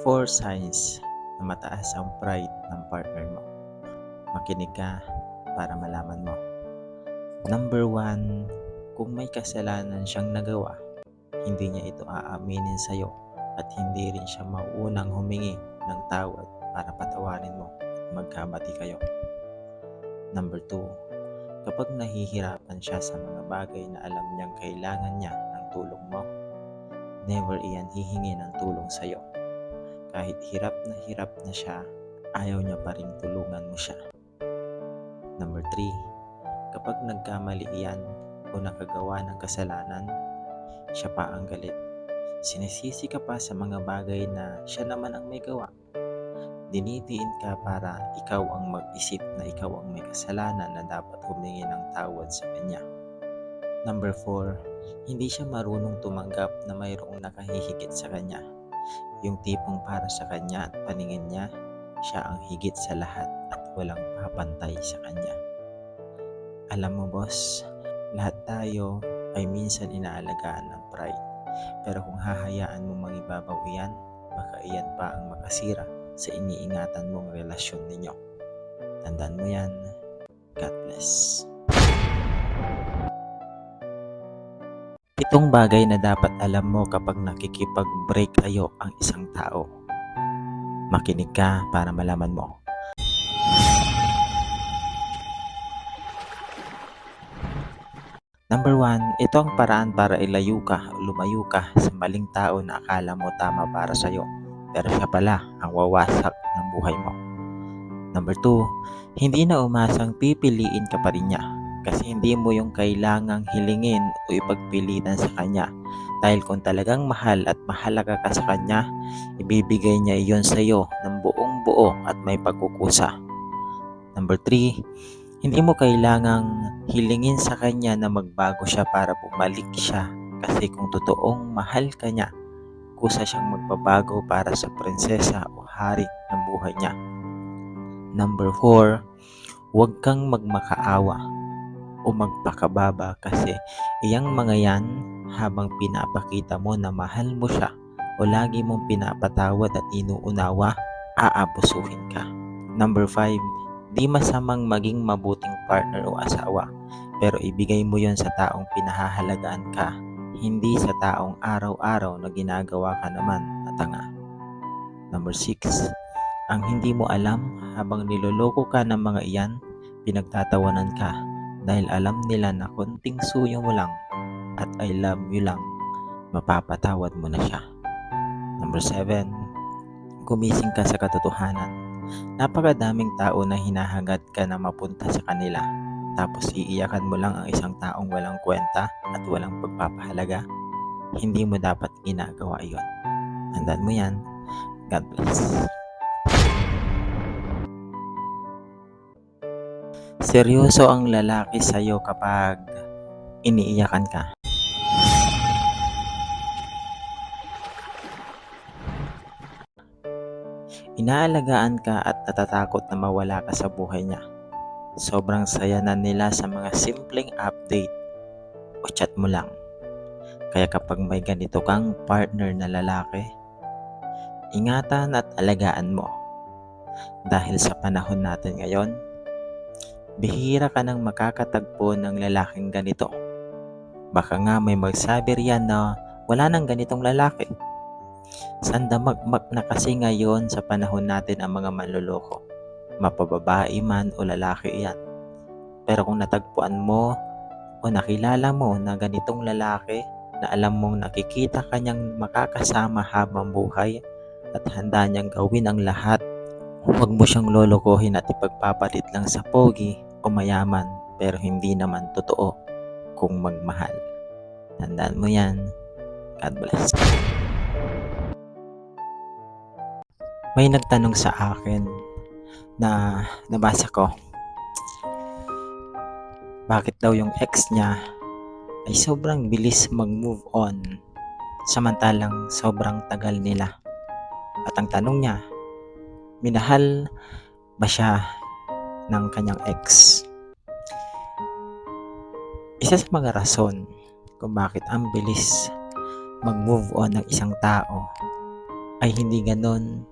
Four signs na mataas ang pride ng partner mo. Makinig ka para malaman mo. Number one, kung may kasalanan siyang nagawa, hindi niya ito aaminin sa'yo at hindi rin siya maunang humingi ng tawad para patawarin mo at magkamati kayo. Number two, kapag nahihirapan siya sa mga bagay na alam niyang kailangan niya ng tulong mo, never iyan hihingi ng tulong sa'yo. Kahit hirap na hirap na siya, ayaw niya pa rin tulungan mo siya. Number 3. Kapag nagkamali iyan o nakagawa ng kasalanan, siya pa ang galit. Sinisisi ka pa sa mga bagay na siya naman ang may gawa. Dinidiin ka para ikaw ang mag-isip na ikaw ang may kasalanan na dapat humingi ng tawad sa kanya. Number 4. Hindi siya marunong tumanggap na mayroong nakahihigit sa kanya. Yung tipong para sa kanya at paningin niya, siya ang higit sa lahat at walang papantay sa kanya. Alam mo boss, lahat tayo ay minsan inaalagaan ng pride. Pero kung hahayaan mo mangibabaw iyan, baka iyan pa ang makasira sa iniingatan mong relasyon ninyo. Tandaan mo yan. God bless. Pitong bagay na dapat alam mo kapag nakikipag-break kayo ang isang tao. Makinig ka para malaman mo. Number one, ito ang paraan para ilayo ka lumayo ka sa maling tao na akala mo tama para sa'yo. Pero siya pala ang wawasak ng buhay mo. Number two, hindi na umasang pipiliin ka pa rin niya kasi hindi mo yung kailangang hilingin o ipagpilitan sa kanya. Dahil kung talagang mahal at mahalaga ka sa kanya, ibibigay niya iyon sa iyo ng buong buo at may pagkukusa. Number 3, hindi mo kailangang hilingin sa kanya na magbago siya para bumalik siya kasi kung totoong mahal ka niya, kusa siyang magbabago para sa prinsesa o hari ng buhay niya. Number 4, huwag kang magmakaawa o magpakababa kasi iyang mga yan habang pinapakita mo na mahal mo siya o lagi mong pinapatawad at inuunawa, aabusuhin ka. Number 5, di masamang maging mabuting partner o asawa pero ibigay mo yon sa taong pinahahalagaan ka, hindi sa taong araw-araw na ginagawa ka naman na tanga. Number 6, ang hindi mo alam habang niloloko ka ng mga iyan, pinagtatawanan ka dahil alam nila na konting suyo mo lang at I love you lang, mapapatawad mo na siya. Number 7, gumising ka sa katotohanan. Napakadaming tao na hinahagad ka na mapunta sa kanila. Tapos iiyakan mo lang ang isang taong walang kwenta at walang pagpapahalaga. Hindi mo dapat ginagawa yon. Tandaan mo yan. God bless. Seryoso ang lalaki sa'yo kapag iniiyakan ka. Inaalagaan ka at natatakot na mawala ka sa buhay niya. Sobrang saya na nila sa mga simpleng update o chat mo lang. Kaya kapag may ganito kang partner na lalaki, ingatan at alagaan mo. Dahil sa panahon natin ngayon, bihira ka nang makakatagpo ng lalaking ganito. Baka nga may magsabi riyan na wala nang ganitong lalaki. Sandamagmag na kasi ngayon sa panahon natin ang mga manloloko. Mapababae man o lalaki iyan. Pero kung natagpuan mo o nakilala mo na ganitong lalaki na alam mong nakikita kanyang makakasama habang buhay at handa niyang gawin ang lahat, huwag mo siyang lolokohin at ipagpapalit lang sa pogi o mayaman pero hindi naman totoo kung magmahal. Tandaan mo yan. God bless. May nagtanong sa akin na nabasa ko bakit daw yung ex niya ay sobrang bilis mag-move on samantalang sobrang tagal nila. At ang tanong niya, minahal ba siya ng kanyang ex? Isa sa mga rason kung bakit ang bilis mag-move on ng isang tao ay hindi ganon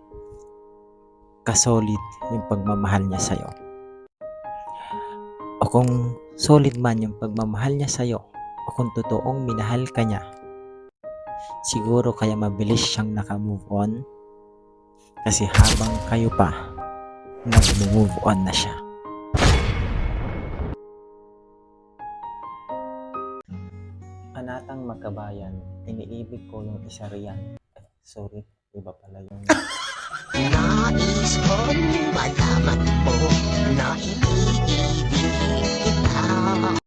kasolid yung pagmamahal niya sa'yo. O kung solid man yung pagmamahal niya sa'yo, o kung totoong minahal ka niya, siguro kaya mabilis siyang nakamove on kasi habang kayo pa, nag-move on na siya. Panatang magkabayan, iniibig ko yung isa riyan. Ay, sorry, iba pala yung... Nais kong malaman mo na iniibig